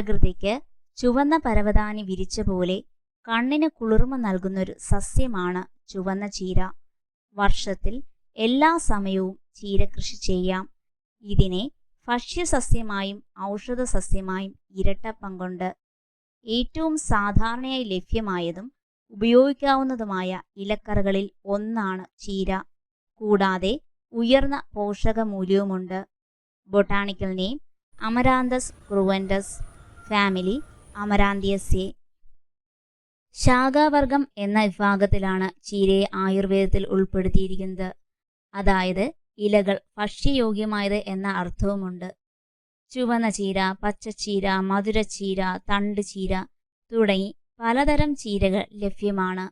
പ്രകൃതിക്ക് ചുവന്ന പരവതാനി വിരിച്ച പോലെ കണ്ണിന് കുളിർമ നൽകുന്നൊരു സസ്യമാണ് ചുവന്ന ചീര. വർഷത്തിൽ എല്ലാ സമയവും ചീര കൃഷി ചെയ്യാം. ഇതിനെ ഭക്ഷ്യസസ്യമായും ഔഷധ സസ്യമായും ഇരട്ട പങ്കുണ്ട് ഏറ്റവും സാധാരണയായി ലഭ്യമായതും ഉപയോഗിക്കാവുന്നതുമായ ഇലക്കറികളിൽ ഒന്നാണ് ചീര. കൂടാതെ ഉയർന്ന പോഷക മൂല്യവുമുണ്ട് botanical name Amaranthus cruentus. Family Amaranthaceae ശാഖാവർഗം എന്ന വിഭാഗത്തിലാണ് ചീരയെ ആയുർവേദത്തിൽ ഉൾപ്പെടുത്തിയിരിക്കുന്നത്. അതായത് ഇലകൾ ഭക്ഷ്യയോഗ്യമായത് എന്ന അർത്ഥവുമുണ്ട്. ചുവന്ന ചീര പച്ചച്ചീര മധുരച്ചീര തണ്ട് ചീര തുടങ്ങി പലതരം ചീരകൾ ലഭ്യമാണ്.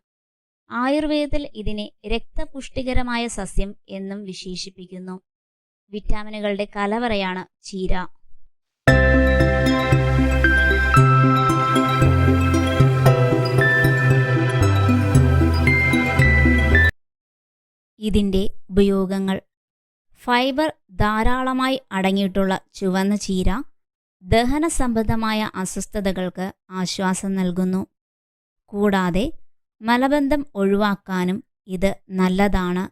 ആയുർവേദത്തിൽ ഇതിനെ രക്തപുഷ്ടികരമായ സസ്യം എന്നും വിശേഷിപ്പിക്കുന്നു. വിറ്റാമിനുകളുടെ കലവറയാണ് ചീര. ഇതിന്റെ ഉപയോഗങ്ങൾ. ഫൈബർ ധാരാളമായി അടങ്ങിയിട്ടുള്ള ചുവന്ന ചീര ദഹന സംബന്ധമായ അസ്വസ്ഥതകൾക്ക് ആശ്വാസം നൽകുന്നു. കൂടാതെ മലബന്ധം ഒഴിവാക്കാനും ഇത് നല്ലതാണ്.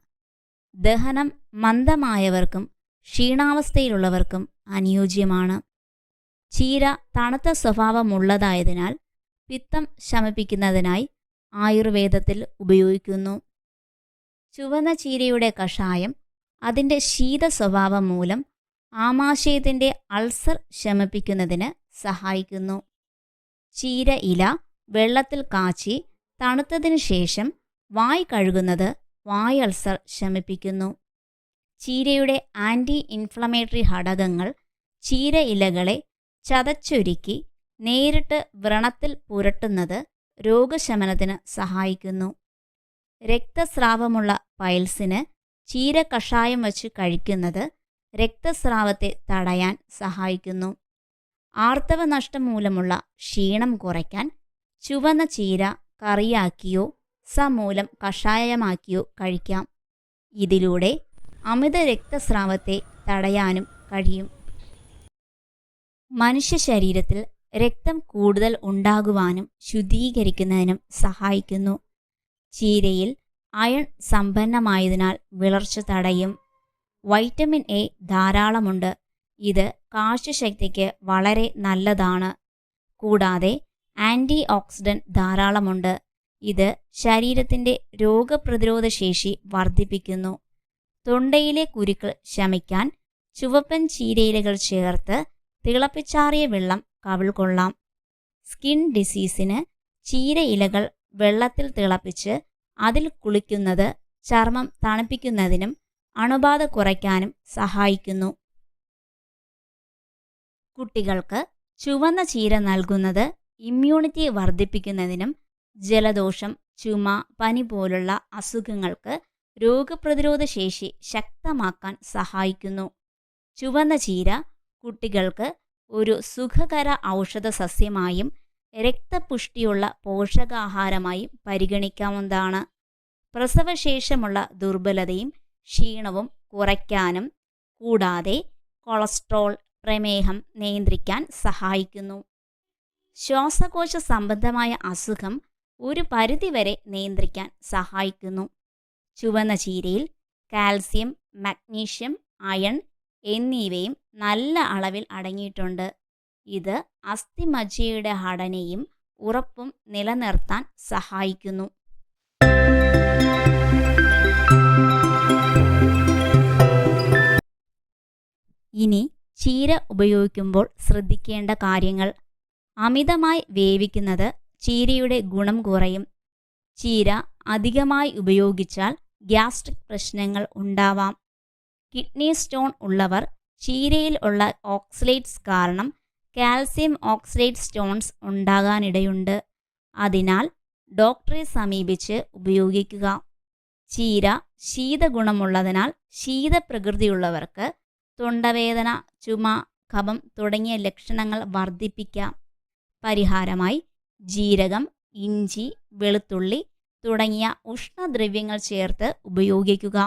ദഹനം മന്ദമായവർക്കും ക്ഷീണാവസ്ഥയിലുള്ളവർക്കും അനുയോജ്യമാണ്. ചീര തണുത്ത സ്വഭാവമുള്ളതായതിനാൽ പിത്തം ശമിപ്പിക്കുന്നതിനായി ആയുർവേദത്തിൽ ഉപയോഗിക്കുന്നു. ചുവന്ന ചീരയുടെ കഷായം അതിന്റെ ശീത സ്വഭാവം മൂലം ആമാശയത്തിന്റെ അൾസർ ശമിപ്പിക്കുന്നതിന് സഹായിക്കുന്നു. ചീര ഇല വെള്ളത്തിൽ കാച്ചി തണുത്തതിനു ശേഷം വായ് കഴുകുന്നത് വായ് അൾസർ ശമിപ്പിക്കുന്നു. ചീരയുടെ ആന്റി ഇൻഫ്ലമേറ്ററി ഘടകങ്ങൾ ചീര ഇലകളെ ചതച്ചൊരുക്കി നേരിട്ട് വ്രണത്തിൽ പുരട്ടുന്നത് രോഗശമനത്തിന് സഹായിക്കുന്നു. രക്തസ്രാവമുള്ള പൈൽസിന് ചീര കഷായം വച്ച് കഴിക്കുന്നത് രക്തസ്രാവത്തെ തടയാൻ സഹായിക്കുന്നു. ആർത്തവ നഷ്ടം മൂലമുള്ള ക്ഷീണം കുറയ്ക്കാൻ ചുവന്ന ചീര കറിയാക്കിയോ സമൂലം കഷായമാക്കിയോ കഴിക്കാം. ഇതിലൂടെ അമിത രക്തസ്രാവത്തെ തടയാനും കഴിയും. മനുഷ്യ ശരീരത്തിൽ രക്തം കൂടുതൽ ഉണ്ടാകുവാനും ശുദ്ധീകരിക്കുന്നതിനും സഹായിക്കുന്നു. ചീരയിൽ അയൺ സമ്പന്നമായതിനാൽ വിളർച്ച തടയും. വൈറ്റമിൻ എ ധാരാളമുണ്ട്. ഇത് കാഴ്ചശക്തിക്ക് വളരെ നല്ലതാണ്. കൂടാതെ ആന്റി ഓക്സിഡന്റ് ധാരാളമുണ്ട്. ഇത് ശരീരത്തിന്റെ രോഗപ്രതിരോധ ശേഷി വർദ്ധിപ്പിക്കുന്നു. തൊണ്ടയിലെ കുരുക്കൾ ശമിക്കാൻ ചുവപ്പൻ ചീരയിലകൾ ചേർത്ത് തിളപ്പിച്ചാറിയ വെള്ളം കവിൾ കൊള്ളാം സ്കിൻ ഡിസീസിന് ചീര ഇലകൾ വെള്ളത്തിൽ തിളപ്പിച്ച് അതിൽ കുളിക്കുന്നത് ചർമ്മം തണുപ്പിക്കുന്നതിനും അണുബാധ കുറയ്ക്കാനും സഹായിക്കുന്നു. കുട്ടികൾക്ക് ചുവന്ന ചീര നൽകുന്നത് ഇമ്മ്യൂണിറ്റി വർദ്ധിപ്പിക്കുന്നതിനും ജലദോഷം ചുമ പനി പോലുള്ള അസുഖങ്ങൾക്ക് രോഗപ്രതിരോധ ശേഷി ശക്തമാക്കാൻ സഹായിക്കുന്നു. ചുവന്ന ചീര കുട്ടികൾക്ക് ഒരു സുഖകര ഔഷധ സസ്യമായും രക്തപുഷ്ടിയുള്ള പോഷകാഹാരമായും പരിഗണിക്കാവുന്നതാണ്. പ്രസവശേഷമുള്ള ദുർബലതയും ക്ഷീണവും കുറയ്ക്കാനും കൂടാതെ കൊളസ്ട്രോൾ പ്രമേഹം നിയന്ത്രിക്കാൻ സഹായിക്കുന്നു. ശ്വാസകോശ സംബന്ധമായ അസുഖം ഒരു പരിധിവരെ നിയന്ത്രിക്കാൻ സഹായിക്കുന്നു. ചുവന്ന ചീരയിൽ കാൽസ്യം മഗ്നീഷ്യം അയൺ എന്നിവയും നല്ല അളവിൽ അടങ്ങിയിട്ടുണ്ട്. ഇത് അസ്ഥിമജ്ജയുടെ ഘടനയും ഉറപ്പും നിലനിർത്താൻ സഹായിക്കുന്നു. ഇനി ചീര ഉപയോഗിക്കുമ്പോൾ ശ്രദ്ധിക്കേണ്ട കാര്യങ്ങൾ. അമിതമായി വേവിക്കുന്നത് ചീരയുടെ ഗുണം കുറയും. ചീര അധികമായി ഉപയോഗിച്ചാൽ ഗ്യാസ്ട്രിക് പ്രശ്നങ്ങൾ ഉണ്ടാവാം. കിഡ്നി സ്റ്റോൺ ഉള്ളവർ ചീരയിൽ ഉള്ള ഓക്സലേറ്റ്സ് കാരണം കാൽസ്യം ഓക്സൈഡ് സ്റ്റോൺസ് ഉണ്ടാകാനിടയുണ്ട്. അതിനാൽ ഡോക്ടറെ സമീപിച്ച് ഉപയോഗിക്കുക. ചീര ശീതഗുണമുള്ളതിനാൽ ശീതപ്രകൃതിയുള്ളവർക്ക് തൊണ്ടവേദന ചുമ കഫം തുടങ്ങിയ ലക്ഷണങ്ങൾ വർദ്ധിപ്പിക്കാം. പരിഹാരമായി ജീരകം ഇഞ്ചി വെളുത്തുള്ളി തുടങ്ങിയ ഉഷ്ണദ്രവ്യങ്ങൾ ചേർത്ത് ഉപയോഗിക്കുക.